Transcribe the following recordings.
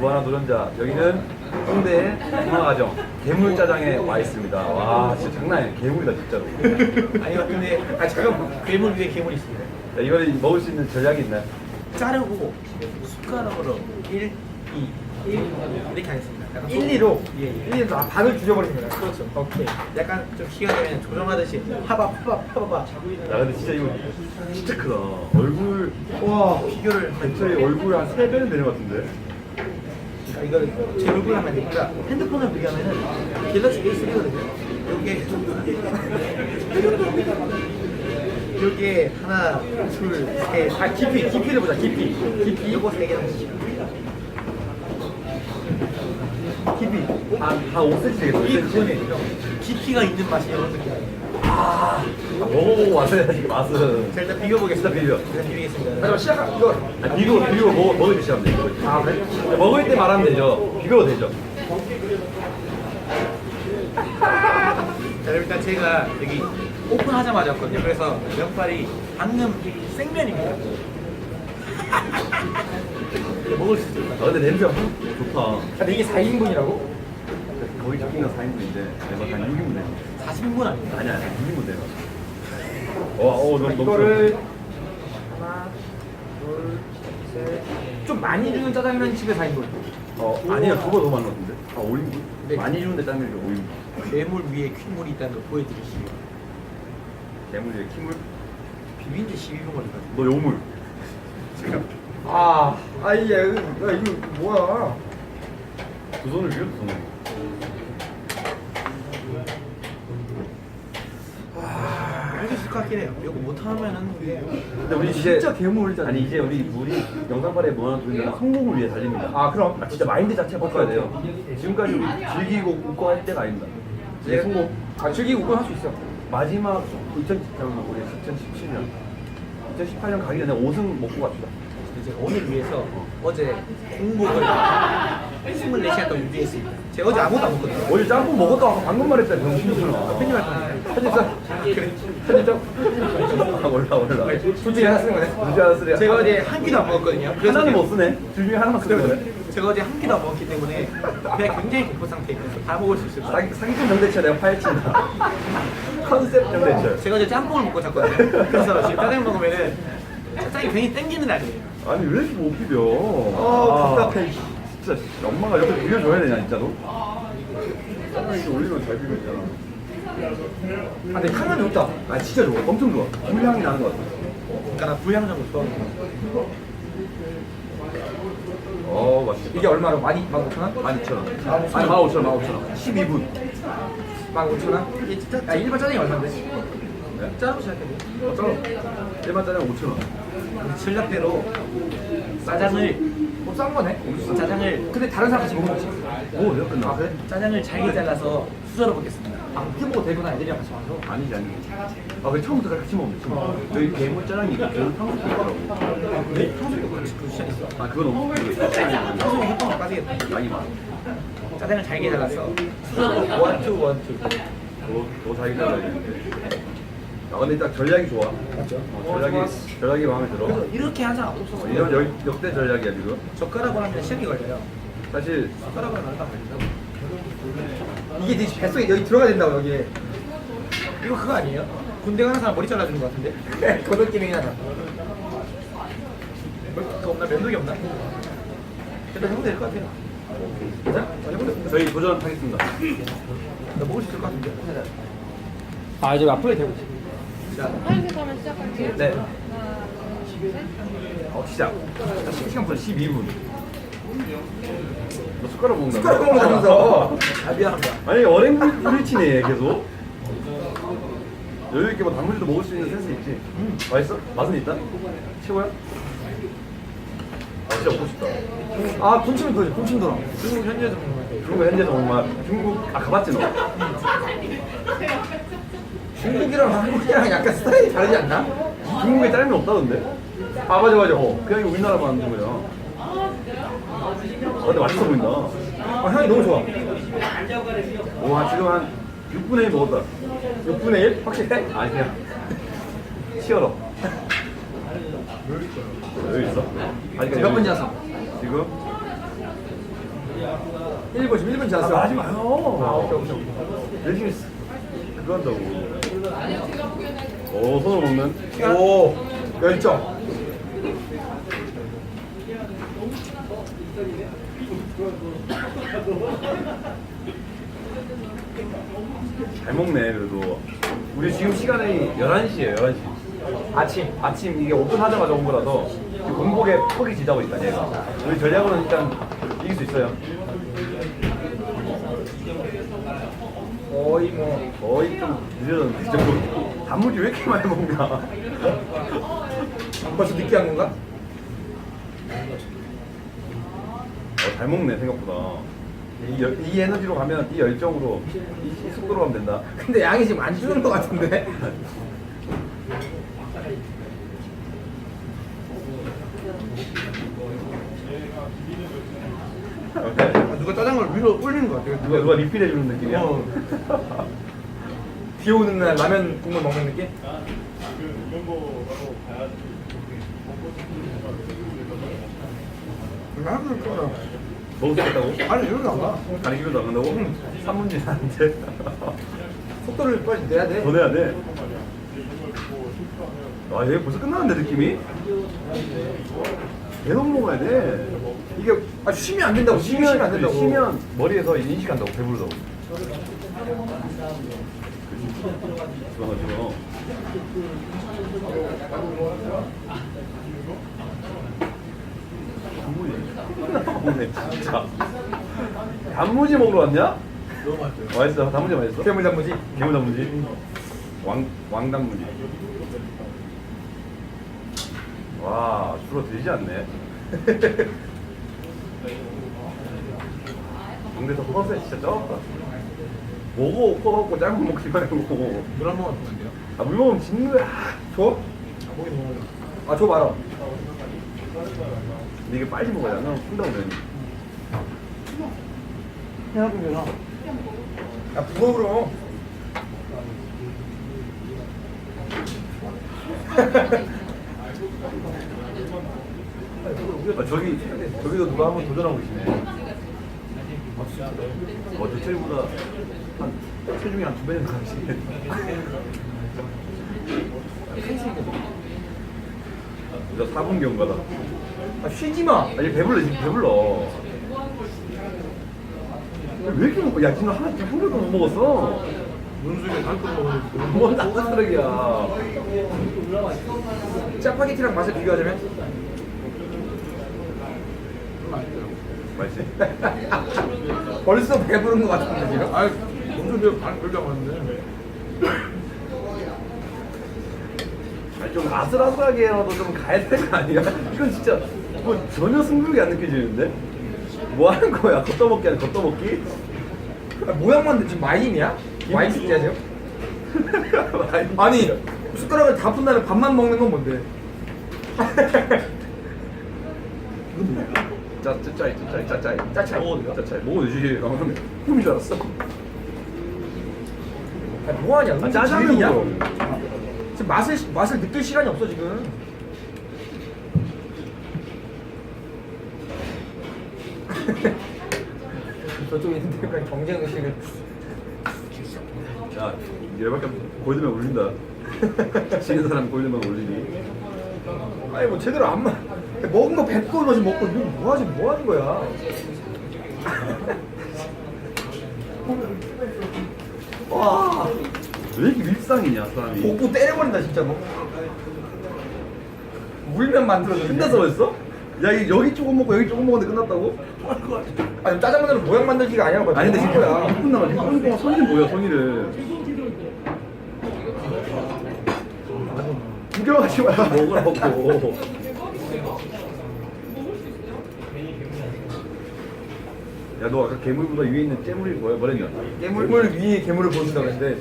무한한 도전자 여기는 홍대의 문화가정 괴물짜장에 와 있습니다. 와 진짜 장난 아니에요. 괴물이다 진짜로. 아니요 근데 아 잠깐 괴물 위에 괴물이 있습니다 자, 이거를 먹을 수 있는 전략이 있나요? 자르고 숟가락으로 1, 2, 1 이렇게 하겠습니다 약간 1, 2로 예, 예. 1, 2로 아, 반을 줄여버리는 거야. 그렇죠 오케이 약간 좀 기가 되면 조정하듯이 하바 파바 파바 야 근데 진짜 이거 진짜 크다. 얼굴 와 비교를 배터리 얼굴 한 3배는 되는 것 같은데. 이거를 제 얼굴 하면 되니까 핸드폰을 비교하면은 갤럭시 A3거든요. 요게 요게 하나 둘 셋 아 깊이 깊이를 보자 깊이. 깊이. 요거 세 개는 깊이. 한, 한 5cm 되겠어. 이 5cm. 그거네 깊이가 있는 맛이 이런 느낌 아, 먹어보고 왔어야지 맛은. 자 일단 비벼보겠습니다 비벼. 일단 비비겠습니다 잠깐만 시작하 이거. 아, 비교 비교 먹 먹을 때 시작하면 돼. 이거. 아 그래? 먹을 때 말하면 되죠. 비교도 되죠. 자 일단 제가 여기 오픈하자마자 왔거든요 그래서 면발이 방금 생면입니다 먹을 수 있을 것아 근데 냄새가 확 좋다. 근데 이게 4인분이라고? 거기 적힌 건 4인분인데 내가 한 6인분 돼. 40인분 아닙니까? 아니야, 아니야, 6인분 돼요. 와, 어, 너무 너무 이거를 하나, 둘, 셋. 좀 많이 주는 짜장면 집에 4인분. 어, 아니야, 그거 더 많은 것 같은데. 아, 5인분? 네. 많이 주는데 짜장면이 5인분. 괴물 위에 퀴물이 있다는 걸 보여드리시고 대물에 키물, 비빈지 12분 걸리거든요 너 요물. 아, 아 이게 야, 이거 뭐야? 두 손을 비워, 두 손을. 할수 있을 것 같긴 해요 이거 못하면은 근데 우리 진짜 괴물이잖아. 아니 이제 우리 우리 영상발에 도전은 성공을 위해 달립니다. 아, 그럼? 아, 진짜 마인드 자체 바꿔야 돼요. 지금까지 우리 즐기고 웃고 할 때가 아닙니다. 이제 성공. 아 즐기고 웃고 할 수 있어. 마지막 2000 잠깐만 우리 2017년 2018년 가기 전에 5승 먹고 갑시다. 이제 오늘 위해서 어제 공복을 24시간 동안 유지했습니다 제가 어제 아무것도 안 먹거든요 어제 짬뽕 먹었다고 방금 말했잖아 병신이잖아. 편집할 거니까 편집자. 그래 편집자. 아 몰라 몰라. 솔직히 하나 쓰는 거네. 문제 하나 쓰래. 제가 어제 한 끼도 안 먹었거든요 그래서 하나는 못 쓰네. 둘 중에 하나만 쓰는 거네. 제가 어제 한 끼도 안 먹었기 때문에 배가 굉장히 고프 상태에 있어서 다 먹을 수 있을 것 같아요 사기 사기꾼 정대체 내가 파헤친다. 컨셉 정대체. 제가 어제 짬뽕을 먹고 잤거든요 그래서 지금 짜장 먹으면은 짜장이 괜히 땡기는 날이에요 아니 왜 이렇게 못 비벼? 어, 답답해. 진짜 엄마가 옆에 비벼줘야 되냐 진짜로? 짜장면 이렇게 올리면 잘 비벼지잖아. 아, 근데 향은 좋다. 아 진짜 좋아. 엄청 좋아. 불향이 나는 것 같아. 그러니까 나 불향 정도 좋아하는 거어 맛있겠다. 이게 얼마로? 많이 15,000 원? 12,000원. 아, 아니 15,000원, 15,000원. 12분. 15,000원? 이게 진짜 야, 일반 짜장이 얼마인데? 네? 짜고 시작해요 어쩌? 일반 짜장 5,000원. 우리 전략대로 짜장을 뭐싼 거네? 짜장을 근데 다른 사람 같이 먹는 거지. 오, 내가 끝나. 아, 그래? 짜장을 잘게 잘라서 수저로 먹겠습니다 아, 큐브고 되구나, 애들이랑 같이 와서. 아니지, 아니지. 아, 왜 처음부터 같이 먹으면 되지? 여기 괴물 짜장이 있고, 괴물 탕수육도 있더라고. 네? 평소에도 그렇지 그 시간 있어 아, 그건 없고. 평소에 햇빵에 빠지겠다 양이 많아. 짜장을 잘게 수저로 원투 원투 더, 더 자기 짜장이. 아, 근데 딱 전략이 좋아. 맞죠? 어, 전략이, 전략이 마음에 들어. 그래서 이렇게 하자 어, 이런 역, 역대 전략이야, 지금. 젓가락으로 하면 시간이 걸려요 사실, 젓가락으로 하면 안 걸린다고 이게 네 뱃속에 여기 들어가야 된다고, 여기에. 이거 그거 아니에요? 군대 가는 사람 머리 잘라주는 거 같은데? 그 느낌이. 뭐, 그거 없나? 면도기 없나? 일단 해보면 될것 같아요 괜찮아? 해보면 저희 도전하겠습니다. 나 먹을 수 있을 것 같은데 아, 이제 앞으로 되고 있지. 자 하얀색 하면 시작할게요. 네. 하나, 둘, 셋. 어, 시작. 시간부터 12분. 너 숟가락 먹는다. 숟가락 먹는다면서. 아, 미안합니다 아니, 어랭 물치네, 계속. 여유 있게 뭐 단무지도 먹을 수 있는 센스 있지. 음. 맛있어? 맛은 있다? 최고야? 아, 진짜 먹고 싶다. 아, 군침이 그거지, 군침 돌아. 중국 현지에서 먹는 건데 중국 현지에서 정말 중국 아 가봤지 너? 중국이랑 한국이랑 약간 스타일이 다르지 않나? 중국에 짜장면 없다던데? 아 맞아 맞아 어 그냥 이거 우리나라 만든 거야 아 근데 맛있어 보인다 아, 향이 너무 좋아. 와 지금 한 6분의 1 먹었다 6분의 1? 확실해? 아니 그냥 치열어 여기 있어? 아니 몇 번째 왔어? 지금 1분 지금 1분 아, 지났어. 하지 마요. 아, 오케이, 오케이, 오케이. 열심히 쓰- 그거 한다고. 오, 손을 먹는. 오, 열정. 잘 먹네, 그래도. 우리 지금 시간이 11시에요, 11시. 아침, 아침 이게 오픈하자마자 온 거라서 공복에 퍽이 지자고 있다, 얘가. 우리 전략으로는 일단 이길 수 있어요. 거의 뭐. 거의 좀 늦어졌는데, 진짜 뭐, 단무지 왜 이렇게 많이 먹냐. 벌써 느끼한 건가? 어, 잘 먹네, 생각보다. 이, 열- 이 에너지로 가면, 이 열정으로, 이, 이 속도로 가면 된다. 근데 양이 지금 안 주는 것 같은데. 어때? 아, 누가 짜장면 위로 올리는 것 같아요. 누가, 누가 리필해 주는 느낌이야? 어. 비 오는 날 라면 국물 먹는 느낌? 라면 좋아. 먹을 수 있다고? 아니 이러면 안 가. 가리기로도 안 간다고? 응. 3문제 하는데 속도를 빨리 내야 돼. 더 내야 돼. 아, 얘 벌써 끝나는데 느낌이? 계속 먹어야 돼. 이게 아 쉬면 안 된다고. 쉬면, 쉬면 안 된다고. 쉬면 머리에서 인식한다고 배부르다고. 좋아가지고. 단무지. 진짜. 단무지 먹으러 왔냐? 너무 맛있어요. 맛있어. 단무지 맛있어. 괴물 단무지. 개물 단무지. 왕 왕단무지. 와 줄어 들지 않네. 근데서 허세 진짜 쩌다. 먹어 커갖고 짧은 먹지 말고. 물한 모금 먹으면 돼요? 아물 먹으면 짓는 거야. 줘? 아. 아, 줘 말아. 근데 이게 빨리 먹어야 돼. 푼다고 되니. 생각해보면 야, 부어버려. 아, 저기 저기도 누가 한번 도전하고 계시네. 어, 저 체리보다 한 체중이 한 두 배 정도 강하시네. 나 4분 경과다. 아, 쉬지 마. 아니 배불러 지금 배불러. 왜 이렇게 먹어? 야 지금 하나 한 번도 못 먹었어. 문수에 달콤 먹으면 뭔 나쁜 쓰레기야. 짜파게티랑 맛을 비교하자면? 맛있지? 벌써 배부른 것 같은데 지금? 아, 문수에 반 별로 안 왔는데. 아니 좀 아슬아슬하게라도 좀 가야 될 거 아니야? 이건 진짜 뭐 전혀 승부욕이 안 느껴지는데? 뭐 하는 거야? 겉떠먹기 아니 겉떠먹기? 아, 모양만 지금 마임이야? 마임 숙제하세요? 아니, 숟가락을 다 푼 다음에 밥만 먹는 건 뭔데? 짜, 짜, 짜이, 짜이, 짜 짜이. 짜짜이. 먹어도? 짜짜이. 먹어도 되지. 나 그러면 꿈인 줄 알았어. 아니, 뭐하냐? 아, 음식 짜장면 즐기냐? 먹어. 지금 맛을 맛을 느낄 시간이 없어 지금. 저쪽에 있는 데가 경쟁 의식을 야, 열받게 골드면 올린다. 지는 사람 골드면 올리니. 아니 뭐 제대로 안 마. 먹은 거 뱉고 마시 먹고 이거 뭐 하지 뭐 하는 거야? 와 왜 이렇게 일상이냐, 사람이. 복부 때려버린다 진짜로. 물면 만들어줘. 끝나서 그랬어? 야, 이 여기 조금 먹고 여기 조금 먹었는데 끝났다고? 아 니 짜장면으로 모양 만들기가 아니라 아니, 근데 지금 거야. 6분 남았지. 6분 동안 손이 보여, 손이를. 구경하지 말고 먹으라고. 야, 너 아까 괴물보다 위에 있는 잼물이 뭐야? 뭐랬냐? 괴물 위에 괴물을 보여준다고 했는데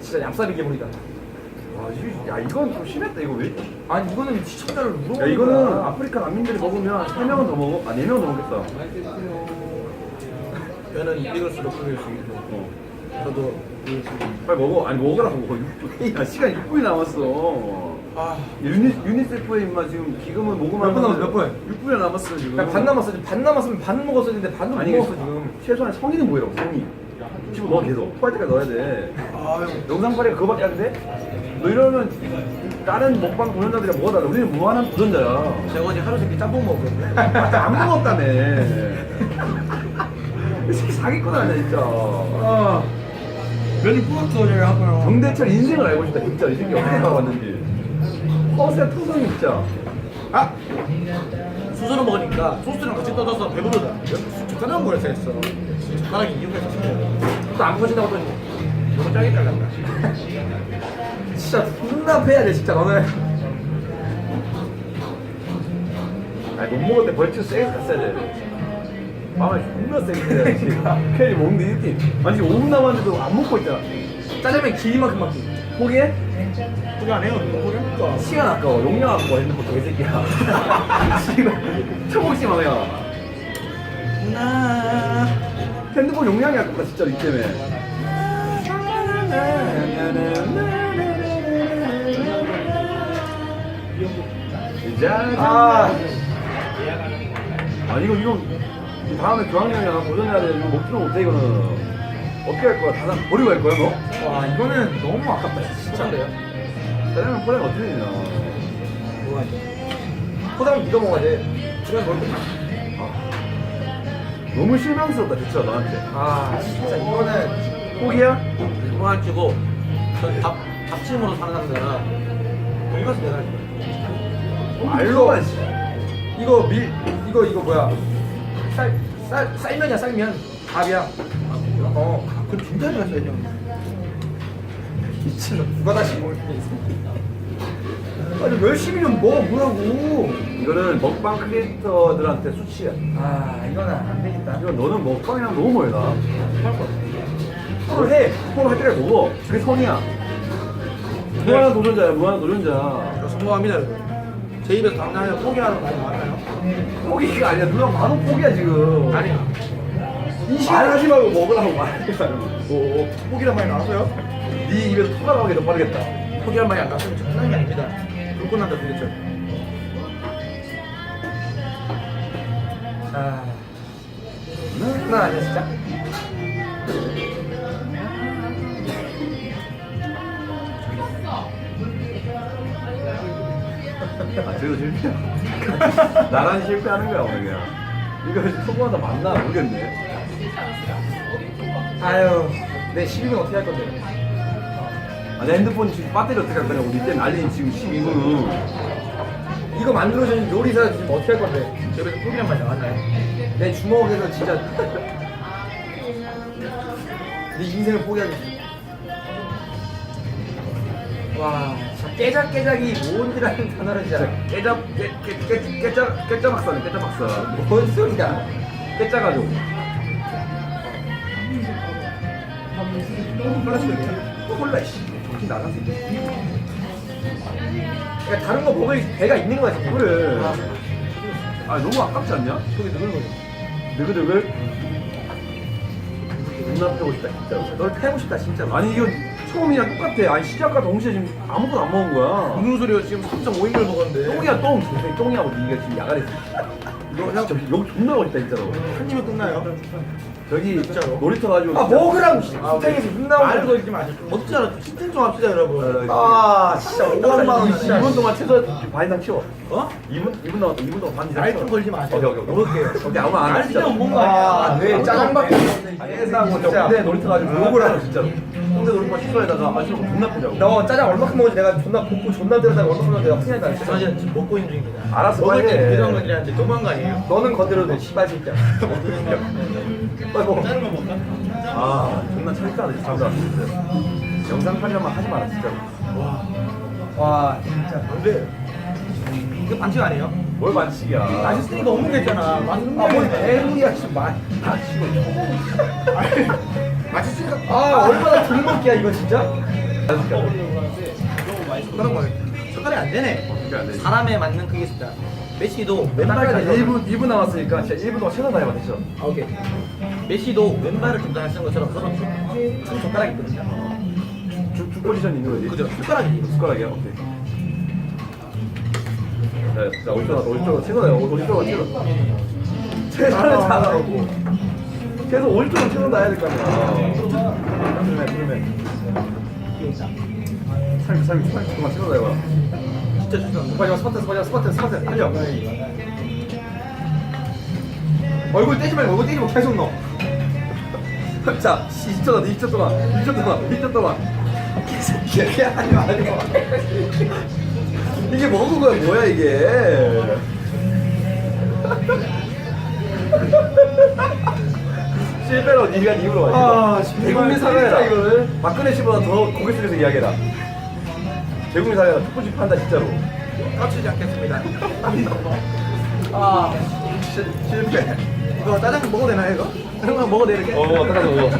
진짜 얍삽이 괴물이다. 와, 이- 야, 이건 좀 심했다, 이거 왜? 아니 이거는 시청자를 물어보는 야, 이거는 거야. 아프리카 난민들이 먹으면 3명은 더 먹어? 아, 4명은 더 먹겠다. 얘는 이것으로 꾸밀 수 있고, 어. 저도. 빨리 먹어. 아니, 먹으라고. 6분. 야, 시간 6분이 남았어. 아, 유니, 유니세프에 임마 지금 기금은 모금하는 몇분 남았어, 몇 분? 6분이 남았어 지금 야, 반 남았어. 지금 반 남았으면 반 먹었어야 되는데 반도 못 아니 먹었어 지금 지금. 최소한 성의는 보이라고 성의 지금 너 계속 때까지 넣어야 돼 아유. 영상 파리가 그거밖에 안 돼? 너 이러면 다른 먹방 도전자들이 뭐가 달라 우리는 무한한 도전자야 제가 어제 하루 세끼 짬뽕 먹었거든요. 맞아 안 먹었다며 이 새끼 사기꾼 아니야 진짜 아. 면이 뿌옇어 제가 하고요. 정대철 인생을 알고 싶다 진짜 이 새끼 어떻게 나왔는지 허세야 투성이 진짜 아! 수저로 먹으니까 소스랑 같이 떠져서 배부르다. 젓가락 먹을 했어. 젓가락이 이유가 있어. 또안 퍼진다고 또 너무 짜게 잘랐다. 진짜 존나 패야 돼 진짜 너는. 아니 못 먹을 때 벌칙 세게 갔어야 돼. 마음에 존나 세게 해야지 괜히 먹는데 이렇게 아니 지금 5분 남았는데도 안 먹고 있잖아. 짜장면 길이만큼 막히. 포기해? 그게 안 해요. 그러니까. 시간 아까워. 용량 아까워. 핸드폰 개새끼야. 지금 처먹지 마야 나. 핸드폰 용량이 아깝다 진짜로 이 때문에 아. 아 이거 이거 다음에 교환형이야 도전해야 돼 이거 먹지도 못해 이거는 어떻게 할 거야 다 버리고 갈 거야 너? 와 이거는 너무 아깝다 진짜인데요. 짜장면 포장 어떻게 되냐 뭐가 포장 네가 먹어야 돼. 주변 먹을 거야. 너무 실망스럽다 진짜 너한테 아 진짜 이거는 포기야? 그만 치고 저밥 잡침으로 사는 사람들은 돈가스 내가 할거 씨 이거 밀 이거 이거 뭐야? 쌀, 쌀 쌀면이야 쌀면. 밥이야. 어 그럼 진짜 맛있어 형. 미친놈. 누가 다시 먹을 게 있어? 아니 열심히 좀 먹어 뭐라고? 이거는 먹방 크리에이터들한테 수치야. 아 이거는 안 되겠다. 이건 너는 먹방이랑 너무 멀다. 서로 해. 서로 할 때까지 먹어 그게 성이야. 무한한 도전자야 무한한 도전자. 저 성공합니다. 여러분. 제 입에서 당나요 포기하는 거 많아요. 포기가 아니야 누가 봐도 포기야 지금 아니 말하지 말고 먹으라고 말하지 말고 뭐 포기란 말이 나왔어요? 네 입에서 토가 나오게 더 빠르겠다 포기란 말이 안 나왔으면 장난이 게 아닙니다. 불꽃 난다 도대체. 아 장난 아니야 진짜 아 저거 실패야. 나란 실패하는 거야 오늘 그냥 이거 성공하다 맞나? 모르겠네. 아유 내 12분 어떻게 할 건데? 아, 내 핸드폰 지금 배터리 어떻게 할 거냐고. 이때 난리 지금 12분은. 이거 만들어주는 요리사 지금 어떻게 할 건데? 제 입에서 포기란 말이 나왔나요? 내 주먹에서 진짜. 네 인생을 포기하겠어 와 진짜 깨작깨작이 뭔지라는 단어를 진짜 깨짜 깨, 깨, 깨, 깨짜 깨짜 박사네 깨짜 박사 뭔 소리야? 깨짜 가지고. 콜라 씨. 정신 나갔어 그러니까 다른 거 먹을 배가 있는 거야 지금 그래 아, 아 너무 아깝지 않냐? 속이 거지. 느글느글 존나 패고 싶다 진짜로. 널 패고 싶다 진짜로. 아니 이거 처음이랑 똑같아. 아니 시작과 동시에 지금 아무것도 안 먹은 거야. 무슨 소리야? 지금 3.5인걸 먹었는데. 똥이야 똥. 개새끼 똥이하고 니가 지금 야간에 이거 형 진짜 여기 존나 멋있다 진짜로. 한 입에 끝나요? 저기 진짜로? 놀이터 가지고 아 진짜- 먹으라고 눈 나오는 말을 걸지 마시고. 먹지 않아? 시즌 좀 합시다 여러분. 아 진짜 5만 원 진짜 2분 동안 최소 반 이상 치워. 어? 2분 2분 남았다 2분 동안 반 이상 말 치워. 좀 걸지 마세요. 오케이 오케이 먹을게요. 오케이 아무 안말 해, 진짜 진짜 못 먹는 거 아니야? 아네 짜장밖에 없네 진짜 홍대 놀이터 가지고 욕을 하고 진짜로. 홍대 놀이터 취소에다가 마시는 거 존나 크자고. 너 짜장 얼마큼 먹었지 내가 존나 볶고 존나 때려다가 얼마큼 내가 큰일 났다. 진짜. 사실 지금 먹고 있는 중입니다 알았어, 먹을 빨리 때 해. 너무한 거 아니에요? 너는 건드려도 돼 씨발 새끼야 빨리 먹어. 다른 거 먹까? 아 존나 차니까 진짜. 진짜 영상 촬영만 하지 마라 진짜로. 와. 진짜. 근데 이거 반칙 아니에요? 뭘 반칙이야. 맛있으니까 먹는 게 있잖아. 맛있는 거 아뭔 대물이야 지금 말다 치고 맛있으니까 아. 얼마나 등먹기야 이거 진짜? 젓가락 먹 젓가락이 안 되네 돼? 사람에 맞는 크기 숫자 메시도 왼발 왼발 1분 2분 남았으니까 진짜 1분 동안 최선 다해봐 진짜 아, 오케이 메시도 왼발을 중단할 쓰는 것처럼 서로 총 젓가락이 있거든요 주, 주 포지션 있는 거지 그죠 숟가락이 숟가락이야 오케이 네, 자, 5초 나왔다. 5초 채널에 5초 채널. 채널에 잘하라고. 계속 5초 채널 나야 될 거 아니야. 그러면, 그러면. 삶, 삶, 삶, 그만 채널 나야 진짜 죄송합니다. 마지막 스마트 스마트 스마트 스마트 달려 얼굴 떼지 말고 얼굴 떼지 말고 계속 넣어 자, 20초 동안, 20초 동안, 20초 동안, 20초 동안. 이게 하지 말고 이게 먹은 거야, 뭐야, 이게. 실패로 네가 이유로 와. 아, 대국민 이거를. 박근혜 씨보다 더 고개 숙여서 이야기해라. 사과해라. 첫 번째 판다, 진짜로. 깝치지 않겠습니다. 아 실- 실패 이거 짜장면 먹어도 되나요 이거? 짜장면 먹어도 돼 이렇게? 어, 따라서 먹어.